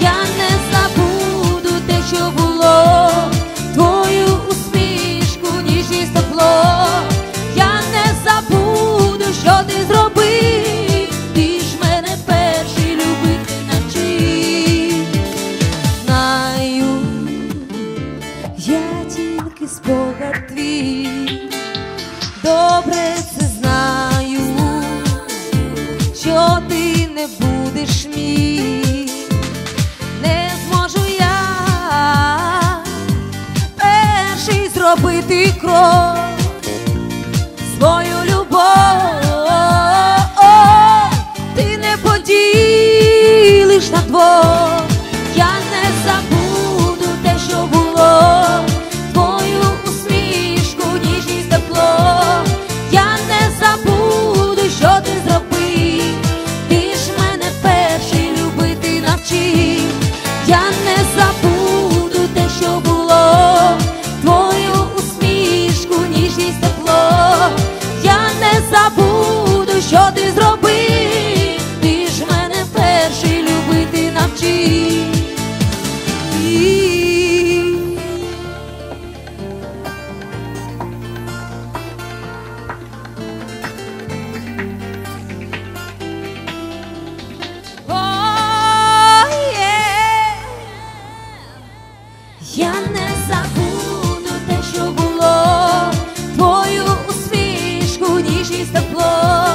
Я не забуду те, що було, твою усмішку, ніжність тепло. Я не забуду, що ти зробив, ти ж мене перший любити навчив. Знаю, я тільки спогад твій, добре не будеш мій, не зможу я перший зробити крок. Свою забуду те, що було, твою усмішку, ніжність тепло.